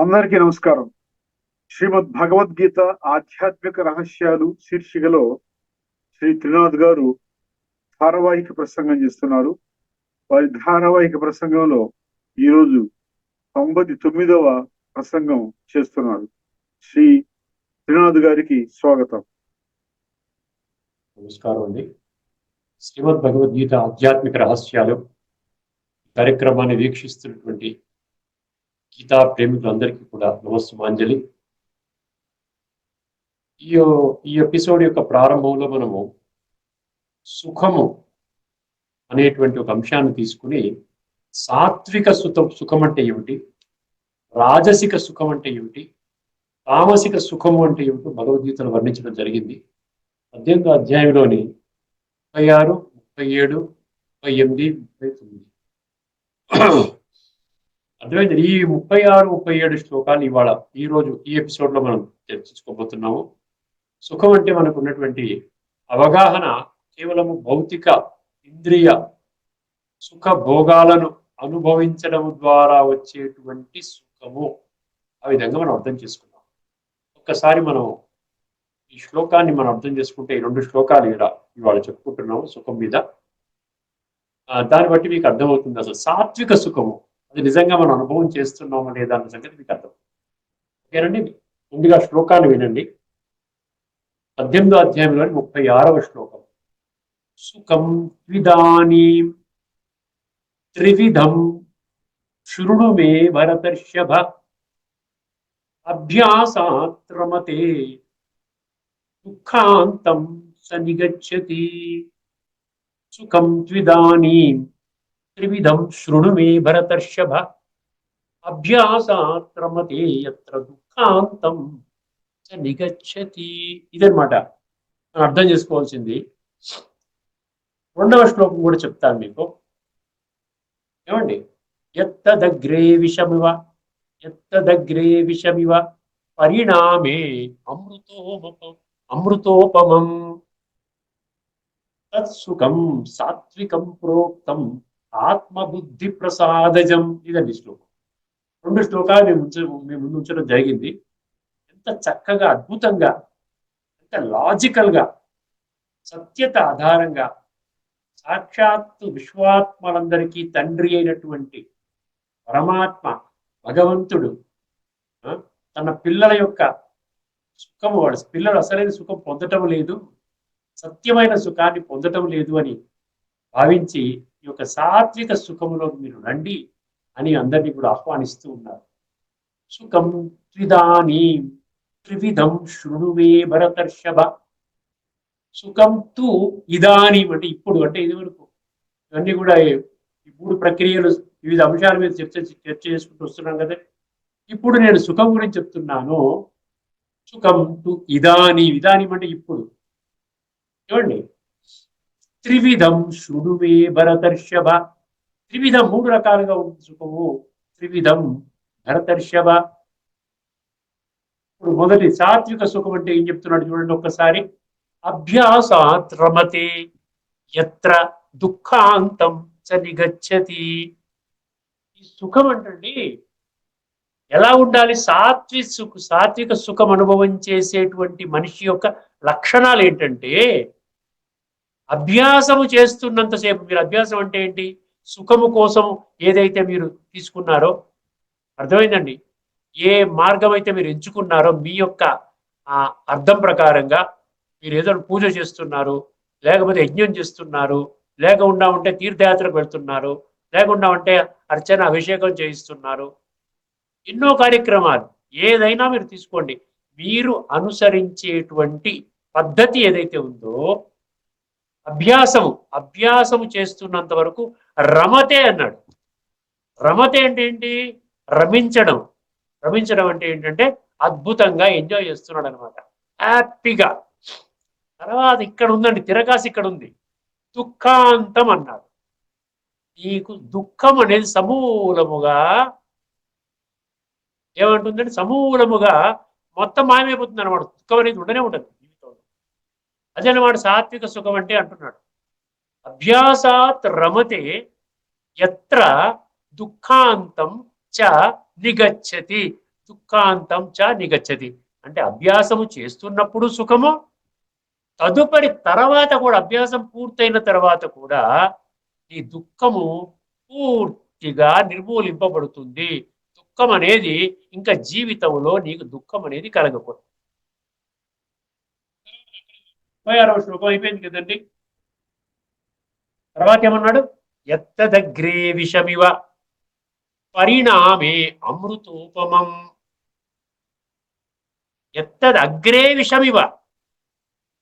అందరికీ నమస్కారం. శ్రీమద్ భగవద్గీత ఆధ్యాత్మిక రహస్యాలు శీర్షికలో శ్రీ త్రినాథ్ గారు ధారావాహిక ప్రసంగం చేస్తున్నారు. వారి ధారావాహిక ప్రసంగంలో ఈరోజు తొంభై తొమ్మిదవ ప్రసంగం చేస్తున్నారు. శ్రీ త్రినాథ్ గారికి స్వాగతం. నమస్కారం అండి. శ్రీమద్ భగవద్గీత ఆధ్యాత్మిక రహస్యాలు కార్యక్రమాన్ని వీక్షిస్తున్నటువంటి గీతా ప్రేమికులందరికీ కూడా నమస్సుమాంజలి. ఈ ఈ ఎపిసోడ్ యొక్క ప్రారంభంలో మనము సుఖము అనేటువంటి ఒక అంశాన్ని తీసుకుని సాత్విక సుఖం సుఖం అంటే ఏమిటి? రాజసిక సుఖం అంటే ఏమిటి? తామసిక సుఖము అంటే ఏమిటో? భగవద్గీతను వర్ణించడం జరిగింది. పద్దెనిమిదో అధ్యాయంలోని ముప్పై ఆరు ముప్పై ఏడు ముప్పై ఎనిమిది ముప్పై తొమ్మిది. అర్థమైంది? ఈ ముప్పై ఆరు ముప్పై ఏడు శ్లోకాలు ఇవాళ ఈ రోజు ఈ ఎపిసోడ్లో మనం చర్చించుకోబోతున్నాము. సుఖం అంటే మనకు ఉన్నటువంటి అవగాహన కేవలము భౌతిక ఇంద్రియ సుఖ భోగాలను అనుభవించడం ద్వారా వచ్చేటువంటి సుఖము. ఆ విధంగా మనం అర్థం చేసుకున్నాం. ఒక్కసారి మనం ఈ శ్లోకాన్ని మనం అర్థం చేసుకుంటే ఈ రెండు శ్లోకాలు ఇక్కడ ఇవాళ చెప్పుకుంటున్నాము సుఖం మీద. దాన్ని బట్టి మీకు అర్థమవుతుంది అసలు సాత్విక సుఖము. అది నిజంగా మనం అనుభవం చేస్తున్నామా లేదా అన్న సంగతి మీకు అర్థం. ఓకేనండి ముందుగా శ్లోకాన్ని వినండి. పద్దెనిమిదో అధ్యాయంలోని ముప్పై ఆరవ శ్లోకం. సుఖం విధానీ త్రివిధం శృణు మే భరతర్షభ అభ్యాసాత్రమతే దుఃఖాంతం సనిగచ్చతి. సుఖం త్విదానీం త్రివిధం శృణు మే భరతర్షభ అభ్యాసాత్రమతే ఎత్ర దుఃఖాంతం నిగచ్చతి ఇదనమాట అర్థం చేసుకోవాల్సింది. రెండవ శ్లోకం కూడా చెప్తాను మీకు. ఏమండి? ఎత్తదగ్రే విషమివ ఎత్తదగ్రే విషమివ పరిణామే అమృతోపం అమృతోపమం తత్సుఖం సాత్వికం ప్రోక్తం ఆత్మబుద్ధి ప్రసాదజం. ఇదండి శ్లోకం. రెండు శ్లోకాలు మేము ఉంచ మేము ముందు ఉంచడం జరిగింది. ఎంత చక్కగా అద్భుతంగా ఎంత లాజికల్గా సత్యత ఆధారంగా సాక్షాత్తు విశ్వాత్మలందరికీ తండ్రి అయినటువంటి పరమాత్మ భగవంతుడు తన పిల్లల యొక్క సుఖము వాడు పిల్లలు అసలైన సుఖం పొందటం లేదు సత్యమైన సుఖాన్ని పొందటం లేదు అని భావించి ఈ యొక్క సాత్విక సుఖములో మీరు రండి అని అందరినీ కూడా ఆహ్వానిస్తూ ఉన్నారు. సుఖం త్రిదాని త్రివిధం శృణువే భరతర్షభ. సుఖం తు ఇదాని అంటే ఇప్పుడు అంటే ఇది వరకు. ఇవన్నీ కూడా ఈ మూడు ప్రక్రియలు వివిధ అంశాల మీద చర్చ చర్చ చేసుకుంటూ వస్తున్నాం కదా. ఇప్పుడు నేను సుఖం గురించి చెప్తున్నాను. సుఖం టు ఇదాని ఇదాని అంటే ఇప్పుడు. చూడండి త్రివిధం శృణువే భరతర్షభ. త్రివిధం మూడు రకాలుగా ఉంది సుఖము. త్రివిధం భరతర్షభ. ఇప్పుడు మొదటి సాత్విక సుఖం అంటే ఏం చెప్తున్నాడు చూడండి ఒక్కసారి. అభ్యాసాత్ రమతే ఎత్ర దుఃఖాంతం చ నిగచ్చతి. ఈ సుఖం అంటండి ఎలా ఉండాలి? సాత్వి సుఖ సాత్విక సుఖం అనుభవం చేసేటువంటి మనిషి యొక్క లక్షణాలు ఏంటంటే అభ్యాసము చేస్తున్నంతసేపు మీరు అభ్యాసం అంటే ఏంటి? సుఖము కోసం ఏదైతే మీరు తీసుకున్నారో అర్థమైందండి? ఏ మార్గం అయితే మీరు ఎంచుకున్నారో మీ యొక్క అర్థం ప్రకారంగా మీరు ఏదో పూజ చేస్తున్నారు లేకపోతే యజ్ఞం చేస్తున్నారు లేకుండా ఉంటే తీర్థయాత్రకు వెళ్తున్నారు లేకుండా ఉంటే అర్చన అభిషేకం చేయిస్తున్నారు. ఎన్నో కార్యక్రమాలు. ఏదైనా మీరు తీసుకోండి. మీరు అనుసరించేటువంటి పద్ధతి ఏదైతే ఉందో అభ్యాసము అభ్యాసము చేస్తున్నంత వరకు రమతే అన్నాడు. రమతే అంటే ఏంటి? రమించడం. రమించడం అంటే ఏంటంటే అద్భుతంగా ఎంజాయ్ చేస్తున్నాడు అనమాట హ్యాపీగా. తర్వాత ఇక్కడ ఉందండి తిరగాసి ఇక్కడ ఉంది. దుఃఖాంతం అన్నాడు. నీకు దుఃఖం అనేది సమూలముగా ఏమంటుందంటే సమూలముగా మొత్తం మాయమైపోతుంది అనమాట దుఃఖం అనేది ఉండనే ఉంటుంది జీవితంలో అదే సాత్విక సుఖం అంటే అంటున్నాడు. అభ్యాసాత్ రమతే ఎత్ర దుఃఖాంతం చ నిగచ్చతి. దుఃఖాంతం చ నిగచ్చతి. అంటే అభ్యాసము చేస్తున్నప్పుడు సుఖము తదుపరి తర్వాత కూడా అభ్యాసం పూర్తయిన తర్వాత కూడా ఈ దుఃఖము పూర్తిగా నిర్మూలింపబడుతుంది. దుఃఖం అనేది ఇంకా జీవితంలో నీకు దుఃఖం అనేది కలగకూడదు. ముప్పై ఆరవ శ్లోకం అయిపోయింది కదండి. తర్వాత ఏమన్నాడు? ఎత్తదగ్రే విషమివ పరిణామే అమృతోపమం. ఎత్తదగ్రే విషమివ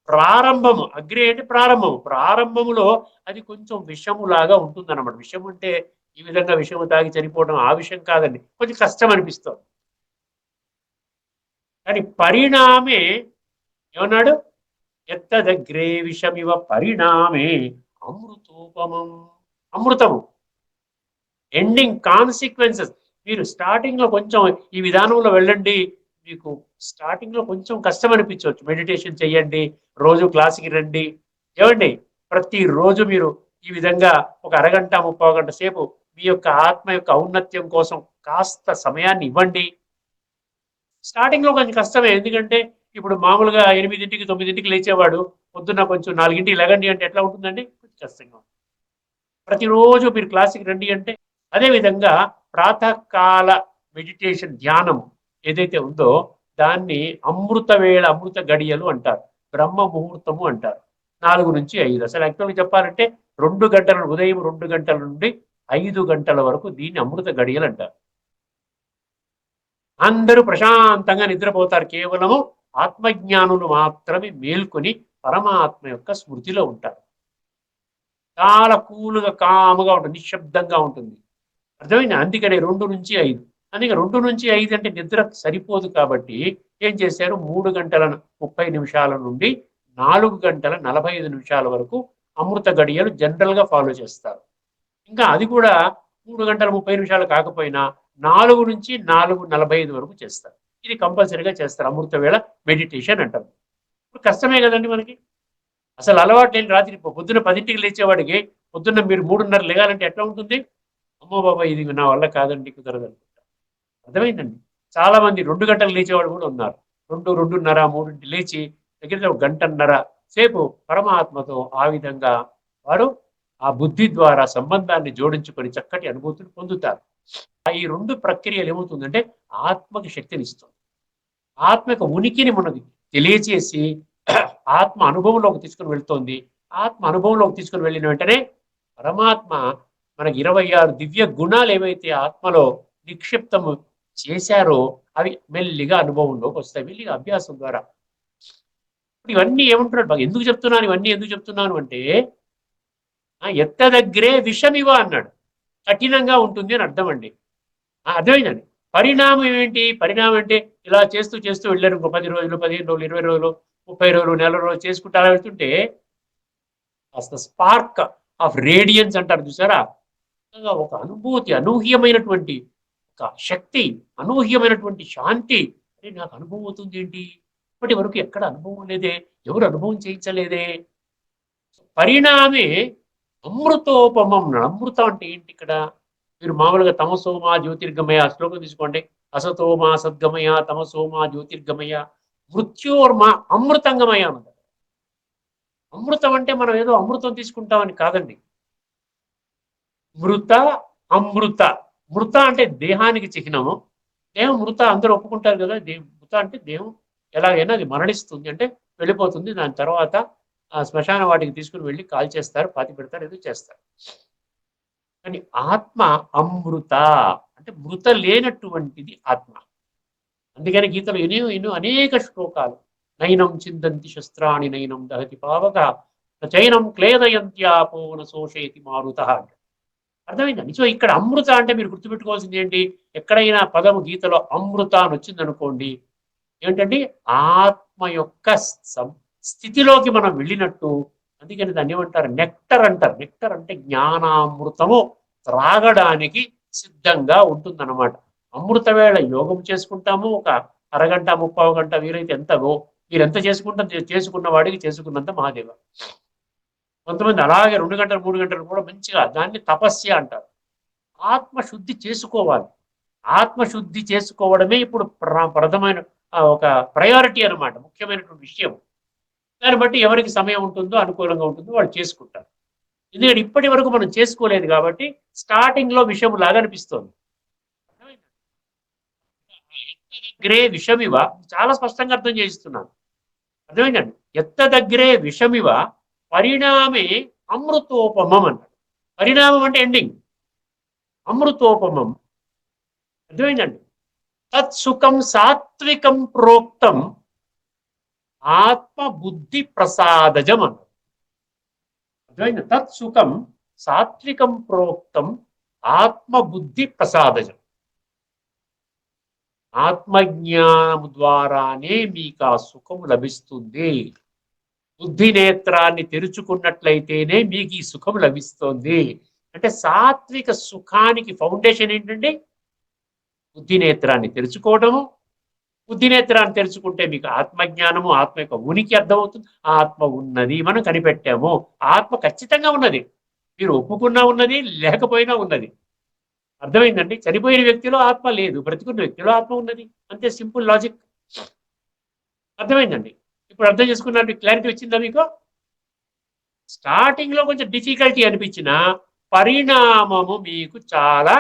ప్రారంభము. అగ్రే అంటే ప్రారంభము. ప్రారంభములో అది కొంచెం విషములాగా ఉంటుంది అనమాట విషం అంటే ఈ విధంగా విషము తాగి చనిపోవడం ఆ విషయం కాదండి. కొంచెం కష్టం అనిపిస్తుంది. కానీ పరిణామే ఏమన్నాడు? ఎత్తదగ్రే విషమివ పరిణామే అమృతోపమం. అమృతము. ఎండింగ్ కాన్సిక్వెన్సెస్ మీరు స్టార్టింగ్లో కొంచెం ఈ విధానంలో వెళ్ళండి. మీకు స్టార్టింగ్లో కొంచెం కష్టం అనిపించవచ్చు. మెడిటేషన్ చేయండి రోజు క్లాస్కి రండి. ఏమండి? ప్రతి రోజు మీరు ఈ విధంగా ఒక అరగంట ముప్పై గంట సేపు మీ యొక్క ఆత్మ యొక్క ఔన్నత్యం కోసం కాస్త సమయాన్ని ఇవ్వండి. స్టార్టింగ్లో కొంచెం కష్టమే. ఎందుకంటే ఇప్పుడు మామూలుగా ఎనిమిదింటికి తొమ్మిదింటికి లేచేవాడు పొద్దున్న కొంచెం నాలుగింటికి లెగండి అంటే ఎట్లా ఉంటుందండి? కొంచెం కష్టంగా ప్రతిరోజు మీరు క్లాస్కి రండి అంటే అదే విధంగా ప్రాతకాల మెడిటేషన్ ధ్యానం ఏదైతే ఉందో దాన్ని అమృత వేళ అమృత గడియలు అంటారు. బ్రహ్మ ముహూర్తము అంటారు. నాలుగు నుంచి ఐదు. అసలు యాక్చువల్గా చెప్పాలంటే రెండు గంటల ఉదయం రెండు గంటల నుండి ఐదు గంటల వరకు దీన్ని అమృత గడియలు అంటారు. అందరూ ప్రశాంతంగా నిద్రపోతారు. కేవలము ఆత్మజ్ఞానులు మాత్రమే మేల్కొని పరమాత్మ యొక్క స్మృతిలో ఉంటారు. చాలా కూలుగా కాముగా ఉంటుంది నిశ్శబ్దంగా ఉంటుంది. అర్థమైంది? అందుకనే రెండు నుంచి ఐదు. అందుకే రెండు నుంచి ఐదు అంటే నిద్ర సరిపోదు కాబట్టి ఏం చేశారు? మూడు గంటల ముప్పై నిమిషాల నుండి నాలుగు గంటల నలభై ఐదు నిమిషాల వరకు అమృత గడియలు జనరల్గా ఫాలో చేస్తారు. ఇంకా అది కూడా మూడు గంటల ముప్పై నిమిషాలు కాకపోయినా నాలుగు నుంచి నాలుగు నలభై ఐదు వరకు చేస్తారు. ఇది కంపల్సరీగా చేస్తారు. అమృత వేళ మెడిటేషన్ అంటారు. ఇప్పుడు కష్టమే కదండి మనకి. అసలు అలవాటు లేని రాత్రి పొద్దున్న పదింటికి లేచేవాడికి పొద్దున్న మీరు మూడున్నర లేగాలంటే ఎట్లా ఉంటుంది? అమ్మో బాబా ఇది నా వల్ల కాదండి కుదరదు అనుకుంటా అర్థమైందండి? చాలా మంది రెండు గంటలు లేచేవాడు కూడా ఉన్నారు. రెండు రెండున్నర మూడింటి లేచి దగ్గర ఒక గంటన్నర సేపు పరమాత్మతో ఆ విధంగా వారు ఆ బుద్ధి ద్వారా సంబంధాన్ని జోడించుకొని చక్కటి అనుభూతిని పొందుతారు. ఈ రెండు ప్రక్రియలు ఏమవుతుందంటే ఆత్మకి శక్తిని ఇస్తుంది. ఆత్మక ఉనికిని మనకి తెలియచేసి ఆత్మ అనుభవంలోకి తీసుకుని వెళ్తోంది. ఆత్మ అనుభవంలోకి తీసుకుని వెళ్ళిన వెంటనే పరమాత్మ మనకి ఇరవై ఆరు దివ్య గుణాలు ఏవైతే ఆత్మలో నిక్షిప్తం చేశారో అవి మెల్లిగా అనుభవంలోకి వస్తాయి. మెల్లిగా అభ్యాసం ద్వారా. ఇవన్నీ ఏమంటున్నాడు? బాగా ఎందుకు చెప్తున్నాను? ఇవన్నీ ఎందుకు చెప్తున్నాను అంటే ఆ ఎత్త దగ్గరే విషమివ అన్నాడు. కఠినంగా ఉంటుంది అని అర్థం అండి అర్థమైందండి. పరిణామం ఏంటి పరిణామం అంటే ఇలా చేస్తూ చేస్తూ వెళ్ళారు. ఇంకో పది రోజులు పదిహేను రోజులు ఇరవై రోజులు ముప్పై రోజులు నెల రోజులు చేసుకుంటూ అలా వెళ్తుంటే కాస్త స్పార్క్ ఆఫ్ రేడియన్స్ అంటారు చూసారా? ఒక అనుభూతి అనూహ్యమైనటువంటి ఒక శక్తి అనూహ్యమైనటువంటి శాంతి. అరే నాకు అనుభవం అవుతుంది ఏంటి? ఇప్పటి వరకు ఎక్కడ అనుభవం లేదే? ఎవరు అనుభవం చేయించలేదే? పరిణామే అమృతోపమం అమృతం అంటే ఏంటి ఇక్కడ? మీరు మామూలుగా తమసోమా జ్యోతిర్గమయ ఆ శ్లోకం తీసుకోండి. అసతోమా సద్గమయ తమసోమా జ్యోతిర్గమయ మృత్యోర్మా అమృతంగమయ అన్నది. అమృతం అంటే మనం ఏదో అమృతం తీసుకుంటామని కాదండి. మృత అమృత. మృత అంటే దేహానికి చిహ్నము దేహం మృత అందరూ ఒప్పుకుంటారు కదా. దే మృత అంటే దేహం ఎలాగైనా అది మరణిస్తుంది అంటే వెళ్ళిపోతుంది. దాని తర్వాత ఆ శ్మశాన వాటికి తీసుకుని వెళ్ళి కాల్ చేస్తారు పాతి పెడతారు ఏదో చేస్తారు. కానీ ఆత్మ అమృత అంటే మృత లేనటువంటిది ఆత్మ. అందుకని గీతలో ఎన్నో ఎన్నో అనేక శ్లోకాలు. నైనం చిందంతి శస్త్రాణి నైనం దహతి పావక చైనం క్లేదయంత్యాపో న శోషయతి మారుత అంటాడు. అర్థమైందా? నిజం ఇక్కడ అమృత అంటే మీరు గుర్తుపెట్టుకోవాల్సింది ఏంటి? ఎక్కడైనా పదము గీతలో అమృత అని వచ్చిందనుకోండి ఏంటంటే ఆత్మ యొక్క సం- స్థితిలోకి మనం వెళ్ళినట్టు అందుకని దాన్ని ఏమంటారు? నెక్టర్ అంటారు. నెక్టర్ అంటే జ్ఞానామృతము త్రాగడానికి సిద్ధంగా ఉంటుందన్నమాట. అమృత వేళ యోగం చేసుకుంటాము ఒక అరగంట ముప్పావు గంట వీరైతే ఎంతగో మీరు ఎంత చేసుకుంటాం చేసుకున్న వాడికి చేసుకున్నంత మహాదేవ. కొంతమంది అలాగే రెండు గంటలు మూడు గంటలు కూడా మంచిగా దాన్ని తపస్య అంటారు. ఆత్మ శుద్ధి చేసుకోవాలి. ఆత్మశుద్ధి చేసుకోవడమే ఇప్పుడు ప్రథమైన ఒక ప్రయారిటీ అన్నమాట ముఖ్యమైనటువంటి విషయం దాన్ని బట్టి ఎవరికి సమయం ఉంటుందో అనుకూలంగా ఉంటుందో వాళ్ళు చేసుకుంటారు. ఎందుకంటే ఇప్పటి వరకు మనం చేసుకోలేదు కాబట్టి స్టార్టింగ్లో విషయం లాగా అనిపిస్తోంది. దగ్గరే విషమివ. చాలా స్పష్టంగా అర్థం చేయిస్తున్నాను. అర్థమైందండి? ఎత్త దగ్గరే విషమివ. పరిణామే అమృతోపమం అన్నాడు పరిణామం అంటే ఎండింగ్ అమృతోపమం. అర్థమైందండి? తత్సుఖం సాత్వికం ప్రోక్తం. ఆత్మబుద్ధి ప్రసాదజం అన్నారు అర్థమైంది తత్సుఖం సాత్వికం ప్రోక్తం ఆత్మబుద్ధి ప్రసాదజం ఆత్మజ్ఞానం ద్వారానే మీకు ఆ సుఖం లభిస్తుంది. బుద్ధి నేత్రాన్ని తెరుచుకున్నట్లయితేనే మీకు ఈ సుఖం లభిస్తుంది. అంటే సాత్విక సుఖానికి ఫౌండేషన్ ఏంటంటే బుద్ధి నేత్రాన్ని తెరుచుకోవడము బుద్ధినేత్రాన్ని తెలుసుకుంటే మీకు ఆత్మజ్ఞానము ఆత్మ యొక్క ఉనికి అర్థమవుతుంది. ఆత్మ ఉన్నది మనం కనిపెట్టాము. ఆత్మ ఖచ్చితంగా ఉన్నది. మీరు ఒప్పుకున్నా ఉన్నది లేకపోయినా ఉన్నది. అర్థమైందండి? చనిపోయిన వ్యక్తిలో ఆత్మ లేదు బ్రతికున్న వ్యక్తిలో ఆత్మ ఉన్నది. అంతే సింపుల్ లాజిక్. అర్థమైందండి? ఇప్పుడు అర్థం చేసుకున్నట్టు క్లారిటీ వచ్చిందా మీకు? స్టార్టింగ్లో కొంచెం డిఫికల్టీ అనిపించిన పరిణామము మీకు చాలా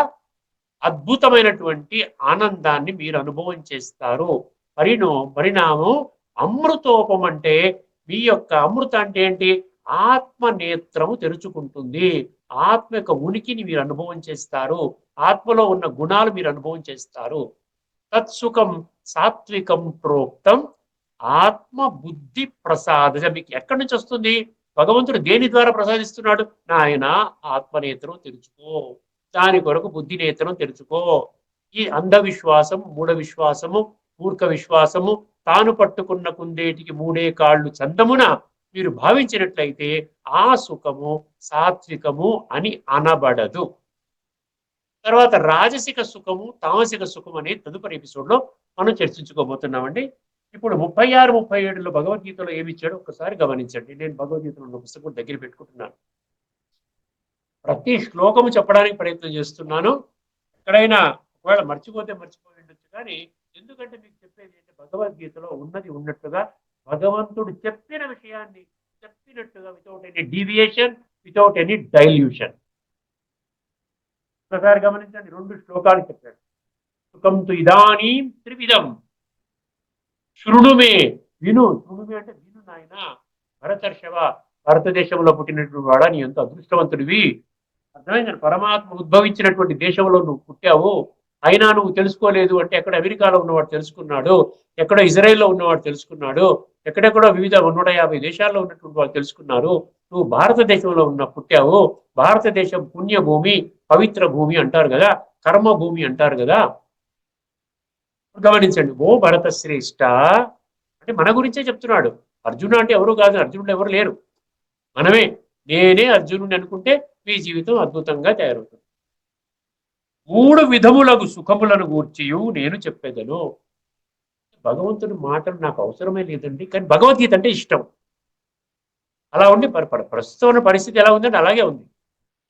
అద్భుతమైనటువంటి ఆనందాన్ని మీరు అనుభవం చేస్తారు. పరిణో పరిణామం అమృతోపం అంటే మీ యొక్క అమృత అంటే ఏంటి? ఆత్మ నేత్రము తెరుచుకుంటుంది. ఆత్మ యొక్క ఉనికిని మీరు అనుభవం చేస్తారు. ఆత్మలో ఉన్న గుణాలు మీరు అనుభవం చేస్తారు. తత్సుఖం సాత్వికం ప్రోక్తం ఆత్మ బుద్ధి ప్రసాద. మీకు ఎక్కడి నుంచి వస్తుంది? భగవంతుడు దేని ద్వారా ప్రసాదిస్తున్నాడు? నాయన ఆత్మనేత్రం తెరుచుకో. దాని కొరకు బుద్ధి నేతను తెరుచుకో ఈ అంధవిశ్వాసం మూఢ విశ్వాసము మూర్ఖ విశ్వాసము తాను పట్టుకున్న కుందేటికి మూడే కాళ్ళు చందమున మీరు భావించినట్లయితే ఆ సుఖము సాత్వికము అని అనబడదు. తర్వాత రాజసిక సుఖము తామసిక సుఖం అనే తదుపరి ఎపిసోడ్లో మనం చర్చించుకోబోతున్నామండి. ఇప్పుడు ముప్పై ఆరు ముప్పై ఏడులో భగవద్గీతలో ఏమి ఇచ్చాడో ఒకసారి గమనించండి. నేను భగవద్గీతలో ఉన్న పుస్తకం దగ్గర పెట్టుకుంటున్నాను. ప్రతి శ్లోకము చెప్పడానికి ప్రయత్నం చేస్తున్నాను. ఎక్కడైనా ఒకవేళ మర్చిపోతే మర్చిపోయి ఉండొచ్చు కానీ ఎందుకంటే మీకు చెప్పేది ఏంటంటే భగవద్గీతలో ఉన్నది ఉన్నట్టుగా భగవంతుడు చెప్పిన విషయాన్ని చెప్పినట్టుగా without any deviation without any dilution ఒకసారి గమనించండి రెండు శ్లోకాలు చెప్పాడు సుఖం తు ఇదానీ త్రివిధం. శృణుమే విను. శృణుమే అంటే విను నాయన. భరతర్షవ భారతదేశంలో పుట్టినటువంటి వాడా? నీ ఎంత అదృష్టవంతుడివి. అర్థమైందండి పరమాత్మ ఉద్భవించినటువంటి దేశంలో నువ్వు పుట్టావు. అయినా నువ్వు తెలుసుకోలేదు అంటే ఎక్కడ అమెరికాలో ఉన్నవాడు తెలుసుకున్నాడు. ఎక్కడ ఇజ్రాయెల్లో ఉన్నవాడు తెలుసుకున్నాడు. ఎక్కడెక్కడో వివిధ నూట యాభై దేశాల్లో ఉన్నటువంటి వాళ్ళు తెలుసుకున్నారు. నువ్వు భారతదేశంలో ఉన్న పుట్టావు. భారతదేశం పుణ్యభూమి పవిత్ర భూమి అంటారు కదా. కర్మ భూమి అంటారు కదా. గమనించండి. ఓ భరత శ్రేష్ట అంటే మన గురించే చెప్తున్నాడు. అర్జునుడు అంటే ఎవరు కాదు. అర్జునుడు ఎవరు లేరు. మనమే. నేనే అర్జునుడిని అనుకుంటే మీ జీవితం అద్భుతంగా తయారవుతుంది. మూడు విధములకు సుఖములను గూర్చియు నేను చెప్పేదను. భగవంతుని మాటలు నాకు అవసరమే లేదండి కానీ భగవద్గీత అంటే ఇష్టం. అలా ఉండి ప్రస్తుతం ఉన్న పరిస్థితి ఎలా ఉందంటే అలాగే ఉంది.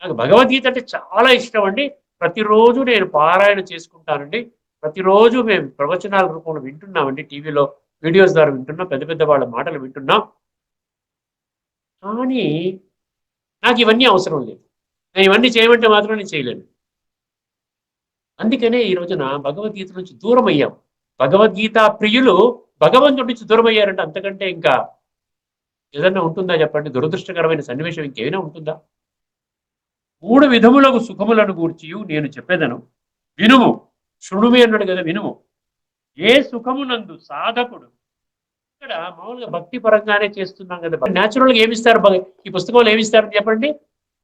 నాకు భగవద్గీత అంటే చాలా ఇష్టం అండి. ప్రతిరోజు నేను పారాయణ చేసుకుంటానండి. ప్రతిరోజు మేము ప్రవచనాల రూపంలో వింటున్నామండి టీవీలో వీడియోస్ ద్వారా వింటున్నాం పెద్ద పెద్ద వాళ్ళ మాటలు వింటున్నాం. కానీ నాకు ఇవన్నీ అవసరం లేదు. నేను ఇవన్నీ చేయమంటే మాత్రం నేను చేయలేను. అందుకనే ఈ రోజున భగవద్గీత నుంచి దూరం అయ్యాం భగవద్గీత ప్రియులు భగవంతుడి నుంచి దూరం అయ్యారంటే అంతకంటే ఇంకా ఏదన్నా ఉంటుందా చెప్పండి? దురదృష్టకరమైన సన్నివేశం ఇంకేమైనా ఉంటుందా? మూడు విధములకు సుఖములను గూర్చి నేను చెప్పేదను. వినుము. శృణుమి అన్నాడు కదా వినుము. ఏ సుఖమునందు సాధకుడు? ఇక్కడ మామూలుగా భక్తి పరంగానే చేస్తున్నాం కదా. న్యాచురల్గా ఏమిస్తారు? ఈ పుస్తకంలో ఏమిస్తారు చెప్పండి.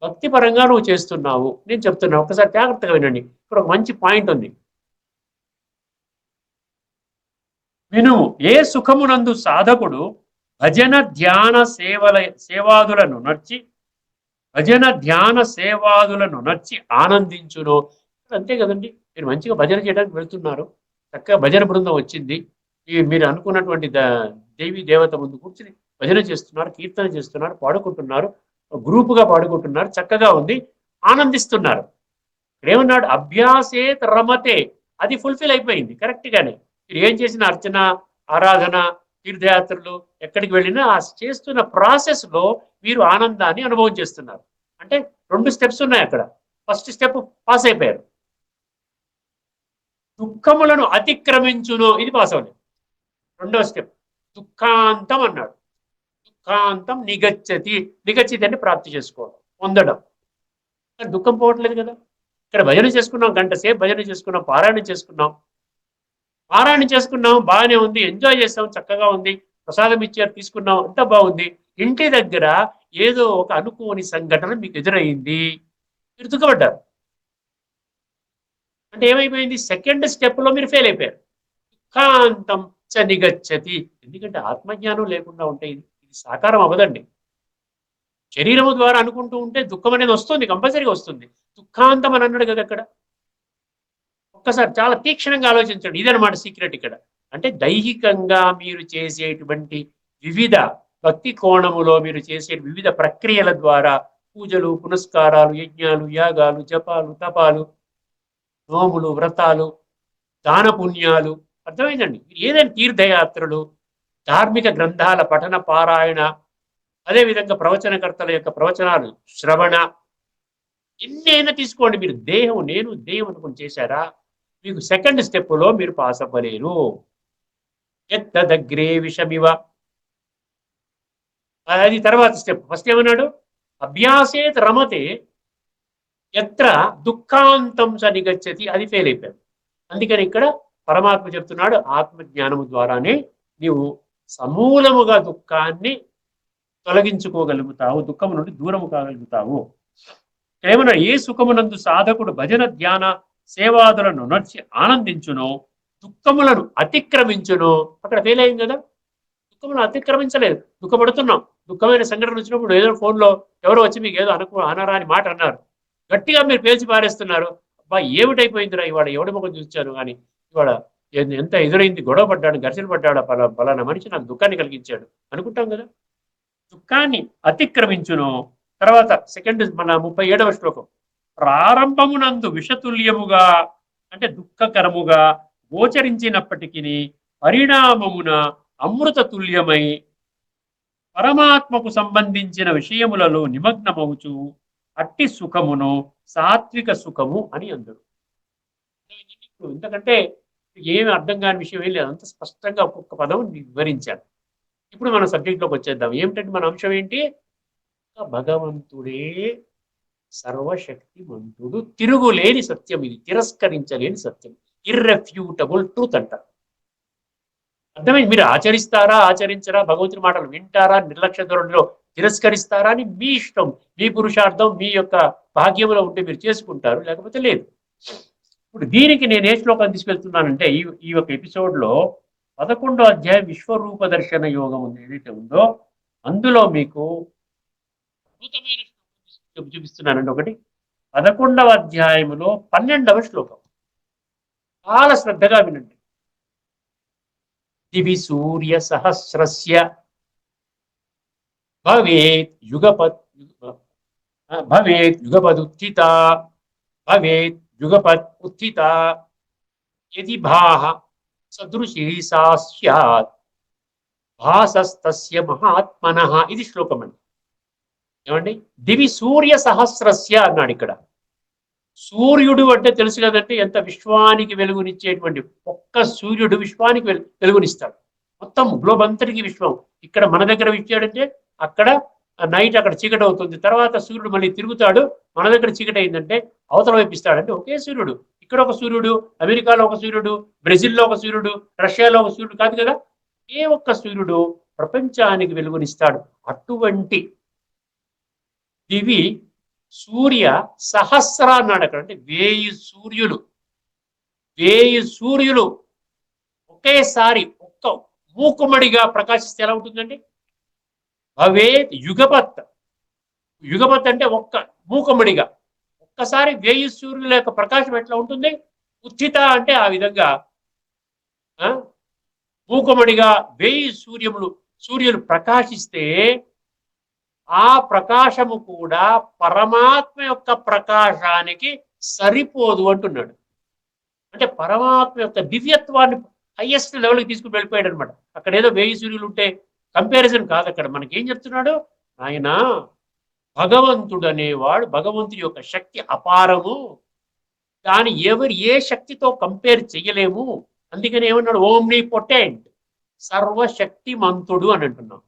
భక్తి పరంగా నువ్వు చేస్తున్నావు. నేను చెప్తున్నా ఒకసారి జాగ్రత్తగా వినండి. ఇక్కడ ఒక మంచి పాయింట్ ఉంది. వినుము ఏ సుఖమునందు సాధకుడు భజన ధ్యాన సేవల సేవాదులను నచ్చి భజన ధ్యాన సేవాదులను నచ్చి ఆనందించును. అంతే కదండి. మీరు మంచిగా భజన చేయడానికి వెళ్తున్నారు. చక్కగా భజన బృందం వచ్చింది. ఈ మీరు అనుకున్నటువంటి ద- దేవి దేవత ముందు కూర్చుని భజన చేస్తున్నారు కీర్తన చేస్తున్నారు పాడుకుంటున్నారు. గ్రూపుగా పాడుకుంటున్నారు చక్కగా ఉంది ఆనందిస్తున్నారు. ఏమన్నాడు అభ్యాసే రమతే. అది ఫుల్ఫిల్ అయిపోయింది కరెక్ట్ గానే. మీరు ఏం చేసిన అర్చన ఆరాధన తీర్థయాత్రలు ఎక్కడికి వెళ్ళినా ఆ చేస్తున్న ప్రాసెస్లో మీరు ఆనందాన్ని అనుభవం చేస్తున్నారు. అంటే రెండు స్టెప్స్ ఉన్నాయి అక్కడ. ఫస్ట్ స్టెప్ పాస్ అయిపోయారు. దుఃఖములను అతిక్రమించును ఇది పాస్ అవ్వలేదు. రెండవ స్టెప్ దుఃఖాంతం అన్నాడు. కాంతం నిగచ్చతి. నిగచ్చితి అంటే ప్రాప్తి చేసుకోవడం పొందడం. దుఃఖం పోవట్లేదు కదా. ఇక్కడ భజన చేసుకున్నాం గంట సేపు భజన చేసుకున్నాం పారాయణ చేసుకున్నాం. పారాయణ చేసుకున్నాం బాగానే ఉంది ఎంజాయ్ చేస్తాం చక్కగా ఉంది. ప్రసాదం ఇచ్చారు తీసుకున్నాం అంతా బాగుంది. ఇంటి దగ్గర ఏదో ఒక అనుకోని సంఘటన మీకు ఎదురయ్యింది మీరు దుఃఖపడ్డారు. అంటే ఏమైపోయింది? సెకండ్ స్టెప్లో మీరు ఫెయిల్ అయిపోయారు. కాంతం చ ఎందుకంటే ఆత్మజ్ఞానం లేకుండా ఉంటే ఇది సాకారం అవ్వదండి. శరీరము ద్వారా అనుకుంటూ ఉంటే దుఃఖం అనేది వస్తుంది కంపల్సరీగా వస్తుంది. దుఃఖాంతం అని అన్నాడు కదా అక్కడ. ఒక్కసారి చాలా తీక్షణంగా ఆలోచించండి. ఇదనమాట సీక్రెట్ ఇక్కడ. అంటే దైహికంగా మీరు చేసేటువంటి వివిధ భక్తి కోణములో మీరు చేసే వివిధ ప్రక్రియల ద్వారా పూజలు పునస్కారాలు యజ్ఞాలు యాగాలు జపాలు తపాలు నోములు వ్రతాలు దాన పుణ్యాలు అర్థమైందండి. ఏదైనా తీర్థయాత్రలు ధార్మిక గ్రంథాల పఠన పారాయణ అదేవిధంగా ప్రవచనకర్తల యొక్క ప్రవచనాలు శ్రవణ ఎన్ని తీసుకోండి. మీరు దేహం నేను దేహం అనుకుని చేశారా? మీకు సెకండ్ స్టెప్లో మీరు పాస్ అవ్వలేరు. ఎత్తదగ్రే విషమివ. అది తర్వాత స్టెప్ ఫస్ట్ ఏమన్నాడు? అభ్యాసేత్ రమతే ఎత్ర దుఃఖాంతం స నిగచ్చతి. అది ఫెయిల్ అయిపోయాడు అందుకని ఇక్కడ పరమాత్మ చెప్తున్నాడు ఆత్మజ్ఞానము ద్వారానే నీవు సమూలముగా దుఃఖాన్ని తొలగించుకోగలుగుతావు దుఃఖము నుండి దూరము కాగలుగుతావు. ఏమన్నా ఏ సుఖమునందు సాధకుడు భజన ధ్యాన సేవాదులను నడిచి ఆనందించును దుఃఖములను అతిక్రమించును అక్కడ ఫెయిల్ అయింది కదా? దుఃఖములను అతిక్రమించలేదు. దుఃఖపడుతున్నాం. దుఃఖమైన సంఘటన వచ్చినప్పుడు ఏదో ఫోన్లో ఎవరో వచ్చి మీకు ఏదో అనుకో అనరాని మాట అన్నారు. గట్టిగా మీరు పేల్చి పారేస్తున్నారు. అబ్బా ఏమిటైపోయిందిరా? ఇవాళ ఎవడి ముఖం చూచాను కానీ ఇవాళ ఎంత ఎదురైంది గొడవ పడ్డాడు ఘర్షణ పడ్డాడు పలా పలానా మనిషి నాకు దుఃఖాన్ని కలిగించాడు. అనుకుంటాం కదా? దుఃఖాన్ని అతిక్రమించును. తర్వాత సెకండ్ మన ముప్పై ఏడవ శ్లోకం. ప్రారంభమునందు విషతుల్యముగా అంటే దుఃఖకరముగా గోచరించినప్పటికీ పరిణామమున అమృత తుల్యమై పరమాత్మకు సంబంధించిన విషయములలో నిమగ్నమవుచు అట్టి సుఖమును సాత్విక సుఖము అని అందరు ఎందుకంటే ఏమి అర్థం కాని విషయం ఏం లేదు. అంత స్పష్టంగా ఒక్కొక్క పదం వివరించాను ఇప్పుడు మన సబ్జెక్ట్లోకి వచ్చేద్దాం. ఏమిటంటే మన అంశం ఏంటి? భగవంతుడే సర్వశక్తిమంతుడు. తిరుగులేని సత్యం ఇది. తిరస్కరించలేని సత్యం. ఇర్రెఫ్యూటబుల్ ట్రూత్ అంటారు అర్థమైంది? మీరు ఆచరిస్తారా ఆచరించరా? భగవంతుని మాటలు వింటారా? నిర్లక్ష్య ధోరణిలో తిరస్కరిస్తారా అని మీ ఇష్టం. మీ పురుషార్థం మీ యొక్క భాగ్యంలో ఉంటే మీరు చేసుకుంటారు. లేకపోతే లేదు. ఇప్పుడు దీనికి నేను ఏ శ్లోకం తీసుకెళ్తున్నానంటే ఈ ఈ యొక్క ఎపిసోడ్లో పదకొండో అధ్యాయం విశ్వరూప దర్శన యోగం ఉంది. ఏదైతే ఉందో అందులో మీకు అద్భుతమైన చూపిస్తున్నానండి. ఒకటి పదకొండవ అధ్యాయములో పన్నెండవ శ్లోకం. చాలా శ్రద్ధగా వినండి. దివి సూర్య సహస్రస్య భవేత్ యుగపత్ భవేత్ యుగపదుత్థిత భవేత్ యుగపత్ ఉత్థిత యది భాహ సదృశీ సా సత్ భాసస్తస్య మహాత్మన ఇది శ్లోకం అండి ఏమండి? దివి సూర్య సహస్రస్య అన్నాడు ఇక్కడ. సూర్యుడు అంటే తెలుసు కదంటే ఎంత విశ్వానికి వెలుగునిచ్చేటువంటి ఒక్క సూర్యుడు విశ్వానికి వెలుగునిస్తాడు. మొత్తం గ్లోబ్ అంతటికి విశ్వం. ఇక్కడ మన దగ్గర ఇచ్చాడంటే అక్కడ నైట్ అక్కడ చీకటి అవుతుంది తర్వాత సూర్యుడు మళ్ళీ తిరుగుతాడు. మన దగ్గర చీకటి అయిందంటే అవతల వైపు ఇస్తాడంటే ఒకే సూర్యుడు. ఇక్కడ ఒక సూర్యుడు అమెరికాలో ఒక సూర్యుడు బ్రెజిల్లో ఒక సూర్యుడు రష్యాలో ఒక సూర్యుడు కాదు కదా? ఏ ఒక్క సూర్యుడు ప్రపంచానికి వెలుగునిస్తాడు. అటువంటి దివి సూర్య సహస్ర అన్నాడు అక్కడ. అంటే వేయి సూర్యులు. వేయి సూర్యులు ఒకేసారి ఒక్క మూకుమడిగా ప్రకాశిస్తే ఎలా ఉంటుందండి? భవేత్ యుగపత్. యుగపత్ అంటే ఒక్క మూకుమడిగా ఒక్కసారి వేయి సూర్యుల యొక్క ప్రకాశం ఎట్లా ఉంటుంది? ఉచిత అంటే ఆ విధంగా. ఆ, వేయి సూర్యములు సూర్యులు ప్రకాశిస్తే ఆ ప్రకాశము కూడా పరమాత్మ యొక్క ప్రకాశానికి సరిపోదు అంటున్నాడు. అంటే పరమాత్మ యొక్క దివ్యత్వాన్ని హయ్యెస్ట్ లెవెల్కి తీసుకుని వెళ్ళిపోయాడు అనమాట అక్కడ ఏదో వేయి సూర్యులు ఉంటే కంపారిజన్ కాదు అక్కడ. మనకి ఏం చెప్తున్నాడు? ఆయన భగవంతుడు అనేవాడు భగవంతుడి యొక్క శక్తి అపారము. దాని ఎవరు ఏ శక్తితో కంపేర్ చేయలేము. అందుకని ఏమన్నాడు? ఓమ్ని పొటెంట్ సర్వశక్తిమంతుడు అని అంటున్నాం.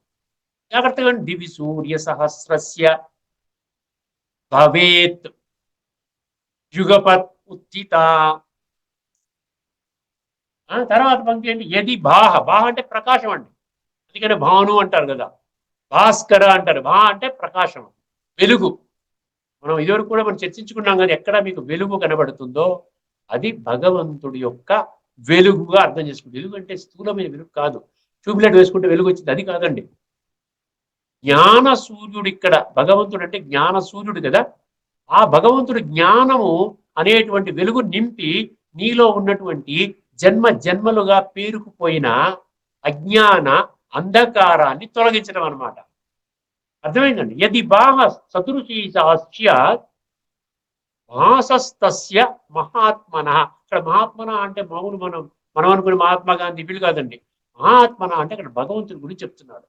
జాగ్రత్తగా దివి సూర్య సహస్రస్య భవేత్ యుగపత్ ఉత్తిత. తర్వాత పంక్తి ఏంటి? యది బాహ. బాహ అంటే ప్రకాశం అండి. అందుకనే భాను అంటారు కదా. భాస్కర అంటారు. భా అంటే ప్రకాశం వెలుగు. మనం ఇదివరకు కూడా మనం చర్చించుకున్నాం కదా ఎక్కడ మీకు వెలుగు కనబడుతుందో అది భగవంతుడి యొక్క వెలుగుగా అర్థం చేసుకుంటుంది. వెలుగు అంటే స్థూలమైన వెలుగు కాదు. ట్యూబ్లైట్ వేసుకుంటే వెలుగు వచ్చింది అది కాదండి. జ్ఞాన సూర్యుడు ఇక్కడ భగవంతుడు అంటే జ్ఞాన సూర్యుడు కదా. ఆ భగవంతుడు జ్ఞానము అనేటువంటి వెలుగు నింపి నీలో ఉన్నటువంటి జన్మ జన్మలుగా పేరుకుపోయిన అజ్ఞాన అంధకారాన్ని తొలగించడం అన్నమాట. అర్థమైందండి? యది బాహ సదృశీశాస్య భాసస్తస్య మహాత్మన. ఇక్కడ మహాత్మన అంటే మామూలు మనం మనం అనుకునే మహాత్మా గాంధీ వీళ్ళు కాదండి. మహాత్మన అంటే అక్కడ భగవంతుడి గురించి చెప్తున్నాడు.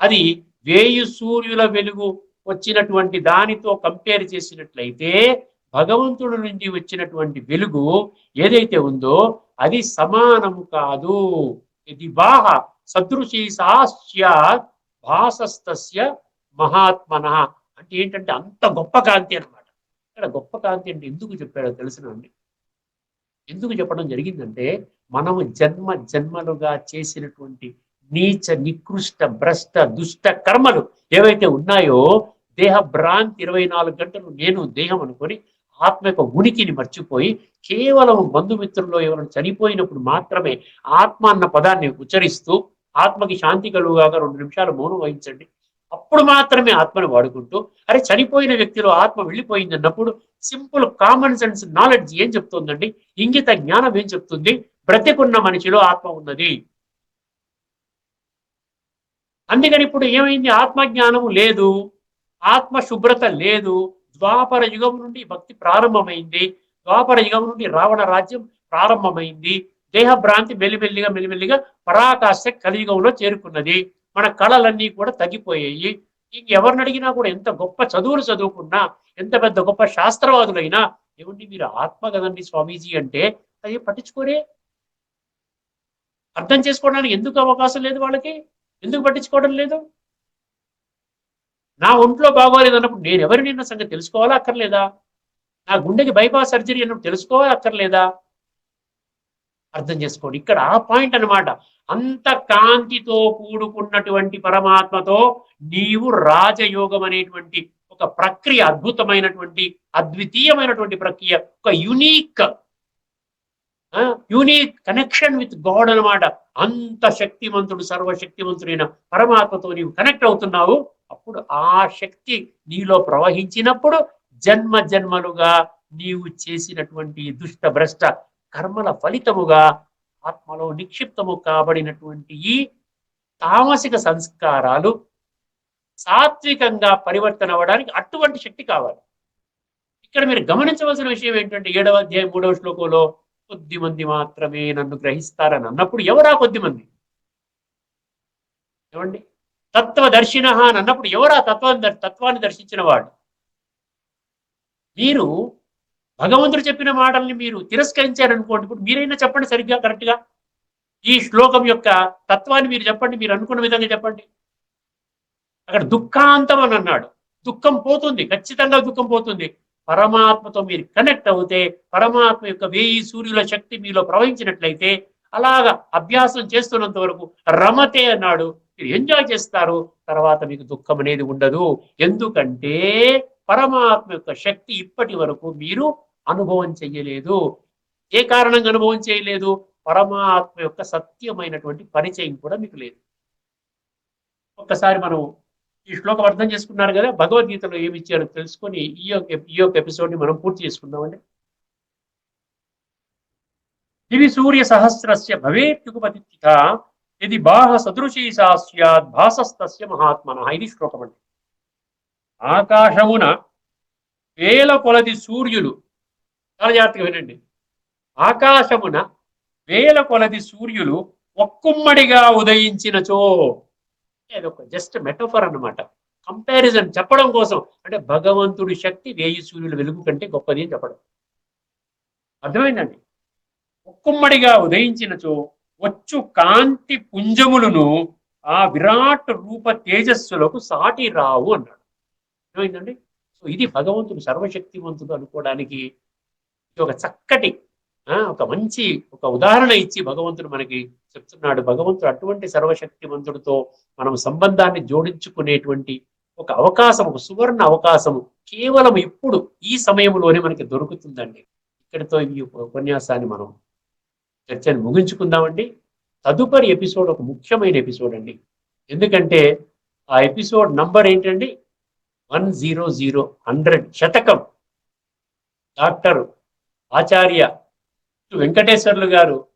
అది వేయు సూర్యుల వెలుగు వచ్చినటువంటి దానితో కంపేర్ చేసినట్లయితే భగవంతుడి నుండి వచ్చినటువంటి వెలుగు ఏదైతే ఉందో అది సమానము కాదు. ఇది బాహ సదృశీ సాస్య భాసస్తస్య మహాత్మన అంటే ఏంటంటే అంత గొప్ప కాంతి అన్నమాట. ఇక్కడ గొప్ప కాంతి అంటే ఎందుకు చెప్పాడో తెలుసునండి ఎందుకు చెప్పడం జరిగిందంటే మనము జన్మ జన్మలుగా చేసినటువంటి నీచ నికృష్ట భ్రష్ట దుష్ట కర్మలు ఏవైతే ఉన్నాయో దేహ భ్రాంతి ఇరవై నాలుగు గంటలు నేను దేహం అనుకొని ఆత్మ యొక్క ఉనికిని మర్చిపోయి కేవలం బంధుమిత్రుల్లో ఎవరైనా చనిపోయినప్పుడు మాత్రమే ఆత్మ అన్న పదాన్ని ఉచ్చరిస్తూ ఆత్మకి శాంతి కలుగుగాక రెండు నిమిషాలు మౌనం వహించండి. అప్పుడు మాత్రమే ఆత్మను వాడుకుంటూ అరే చనిపోయిన వ్యక్తిలో ఆత్మ వెళ్ళిపోయింది అన్నప్పుడు సింపుల్ కామన్ సెన్స్ నాలెడ్జ్ ఏం చెప్తుందండి? ఇంగిత జ్ఞానం ఏం చెప్తుంది? బ్రతికున్న మనిషిలో ఆత్మ ఉన్నది. అందుకని ఇప్పుడు ఏమైంది? ఆత్మజ్ఞానము లేదు. ఆత్మ శుభ్రత లేదు. ద్వాపర యుగం నుండి భక్తి ప్రారంభమైంది. ద్వాపర యుగం నుండి రావణ రాజ్యం ప్రారంభమైంది. దేహభ్రాంతి మెల్లిమెల్లిగా మెల్లిమెల్లిగా పరాకాశ కలియుగంలో చేరుకున్నది. మన కళలన్నీ కూడా తగ్గిపోయాయి. ఇంకెవరిని అడిగినా కూడా ఎంత గొప్ప చదువులు చదువుకున్నా ఎంత పెద్ద గొప్ప శాస్త్రవాదులైనా ఏమండి మీరు ఆత్మ కదండి స్వామీజీ అంటే అది పట్టించుకోరే. అర్థం చేసుకోవడానికి ఎందుకు అవకాశం లేదు వాళ్ళకి? ఎందుకు పట్టించుకోవడం లేదు? నా ఒంట్లో బాగోలేదు అన్నప్పుడు నేను ఎవరిని నిన్న సంగతి తెలుసుకోవాలా అక్కర్లేదా? నా గుండెకి బైపాస్ సర్జరీ అన్నప్పుడు తెలుసుకోవాలా అక్కర్లేదా? అర్థం చేసుకోండి. ఇక్కడ ఆ పాయింట్ అన్నమాట. అంత కాంతితో కూడుకున్నటువంటి పరమాత్మతో నీవు రాజయోగం అనేటువంటి ఒక ప్రక్రియ అద్భుతమైనటువంటి అద్వితీయమైనటువంటి ప్రక్రియ ఒక unique unique connection with god అన్నమాట. అంత శక్తివంతుడు సర్వశక్తివంతుడైన పరమాత్మతో నీవు కనెక్ట్ అవుతున్నావు. అప్పుడు ఆ శక్తి నీలో ప్రవహించినప్పుడు జన్మ జన్మలుగా నీవు చేసినటువంటి దుష్ట భ్రష్ట కర్మల ఫలితముగా ఆత్మలో నిక్షిప్తము కాబడినటువంటి ఈ తామసిక సంస్కారాలు సాత్వికంగా పరివర్తన అవ్వడానికి అటువంటి శక్తి కావాలి. ఇక్కడ మీరు గమనించవలసిన విషయం ఏంటంటే ఏడవ అధ్యాయం మూడవ శ్లోకంలో కొద్ది మంది మాత్రమే నన్ను గ్రహిస్తారని అన్నప్పుడు ఎవరా కొద్ది మంది ఏమండి? తత్వదర్శిన అని అన్నప్పుడు ఎవరా తత్వాన్ని తత్వాన్ని దర్శించిన వాడు మీరు భగవంతుడు చెప్పిన మాటల్ని మీరు తిరస్కరించారనుకోండి ఇప్పుడు మీరైనా చెప్పండి సరిగ్గా కరెక్ట్గా. ఈ శ్లోకం యొక్క తత్వాన్ని మీరు చెప్పండి మీరు అనుకున్న విధంగా చెప్పండి. అక్కడ దుఃఖాంతం అని అన్నాడు. దుఃఖం పోతుంది ఖచ్చితంగా దుఃఖం పోతుంది. పరమాత్మతో మీరు కనెక్ట్ అవుతే పరమాత్మ యొక్క వేయి సూర్యుల శక్తి మీలో ప్రవహించినట్లయితే అలాగా అభ్యాసం చేస్తున్నంత వరకు రమతే అన్నాడు మీరు ఎంజాయ్ చేస్తారు. తర్వాత మీకు దుఃఖం అనేది ఉండదు. ఎందుకంటే పరమాత్మ యొక్క శక్తి ఇప్పటి వరకు మీరు అనుభవం చెయ్యలేదు. ఏ కారణంగా అనుభవం చేయలేదు పరమాత్మ యొక్క సత్యమైనటువంటి పరిచయం కూడా మీకు లేదు. ఒక్కసారి మనం ఈ శ్లోకం అర్థం చేసుకున్నారు కదా? భగవద్గీతలో ఏమి ఇచ్చారో తెలుసుకొని ఈ యొక్క ఈ యొక్క ఎపిసోడ్ని మనం పూర్తి చేసుకుందామండి. దివి సూర్య సహస్రస్య భవేత్యుగపతి ఇది బాహ సదృశీ సాస్యాద్ భాసస్తస్య మహాత్మన. ఇది శ్లోకం అండి ఆకాశమున వేల కొలది సూర్యులు చాలా జాగ్రత్తగా వినండి ఆకాశమున వేల కొలది సూర్యులు ఒక్కుమ్మడిగా ఉదయించినచో. ఒక జస్ట్ మెటోఫర్ అన్నమాట. కంపారిజన్ చెప్పడం కోసం. అంటే భగవంతుడి శక్తి వేయి సూర్యుల వెలుగు కంటే గొప్పది అని చెప్పడం. అర్థమైందండి? ఒక్కుమ్మడిగా ఉదయించినచో వచ్చు కాంతి పుంజములను ఆ విరాట్ రూప తేజస్సులకు సాటి రావు అన్నాడు. అర్థమైందండి? సో ఇది భగవంతుడు సర్వశక్తివంతుడు అనుకోవడానికి ఒక చక్కటి ఆ, ఒక మంచి ఒక ఉదాహరణ ఇచ్చి భగవంతుడు మనకి చెప్తున్నాడు. భగవంతుడు అటువంటి సర్వశక్తివంతుడితో మనం సంబంధాన్ని జోడించుకునేటువంటి ఒక అవకాశం ఒక సువర్ణ అవకాశం కేవలం ఇప్పుడు ఈ సమయంలోనే మనకి దొరుకుతుందండి. ఇక్కడితో ఈ ఉపన్యాసాన్ని మనం చర్చను ముగించుకుందామండి. తదుపరి ఎపిసోడ్ ఒక ముఖ్యమైన ఎపిసోడ్ అండి. ఎందుకంటే ఆ ఎపిసోడ్ నంబర్ ఏంటండి? వన్ జీరో జీరో హండ్రెడ్ శతకం. డాక్టర్ ఆచార్య వెంకటేశ్వర్లు గారు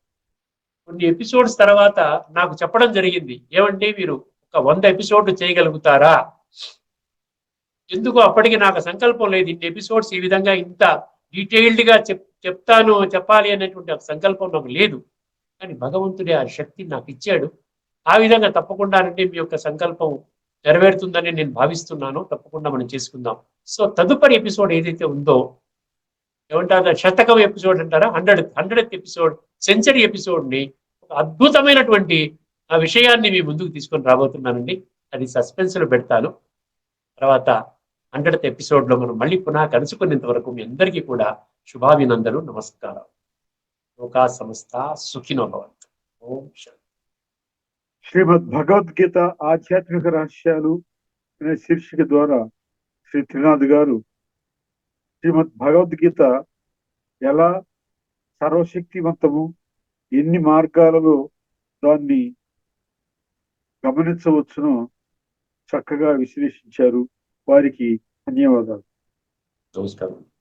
కొన్ని ఎపిసోడ్స్ తర్వాత నాకు చెప్పడం జరిగింది. ఏమంటే మీరు ఒక వంద ఎపిసోడ్లు చేయగలుగుతారా? ఎందుకు అప్పటికి నాకు సంకల్పం లేదు. ఇన్ని ఎపిసోడ్స్ ఈ విధంగా ఇంత డీటెయిల్డ్గా చెప్ చెప్తాను చెప్పాలి అనేటువంటి ఒక సంకల్పం నాకు లేదు. కానీ భగవంతుడే ఆ శక్తి నాకు ఇచ్చాడు. ఆ విధంగా తప్పకుండా అంటే మీ యొక్క సంకల్పం నెరవేరుతుందని నేను భావిస్తున్నాను. తప్పకుండా మనం చేసుకుందాం. సో తదుపరి ఎపిసోడ్ ఏదైతే ఉందో ఏమంటారు? శతకం ఎపిసోడ్ అంటారా? హండ్రెడ్ హండ్రెడ్ ఎపిసోడ్ సెంచరీ ఎపిసోడ్ని ఒక అద్భుతమైనటువంటి ఆ విషయాన్ని మీ ముందుకు తీసుకొని రాబోతున్నానండి. అది సస్పెన్స్లో పెడతాను. తర్వాత హండ్రెడ్ ఎపిసోడ్లో మనం మళ్ళీ పునః కలుసుకునేంత వరకు మీ అందరికీ కూడా శుభాభినందనలు నమస్కారం లోకా సంస్థ సుఖినో భవంతు ఓం శాంతి శ్రీమద్ భగవద్గీత ఆధ్యాత్మిక రహస్యాలు అనే శీర్షిక ద్వారా శ్రీ త్రినాథ్ గారు శ్రీమద్ భగవద్గీత ఎలా సర్వశక్తివంతము ఎన్ని మార్గాలలో దాన్ని గమనించవచ్చునో చక్కగా విశ్లేషించారు. వారికి ధన్యవాదాలు. నమస్కారం.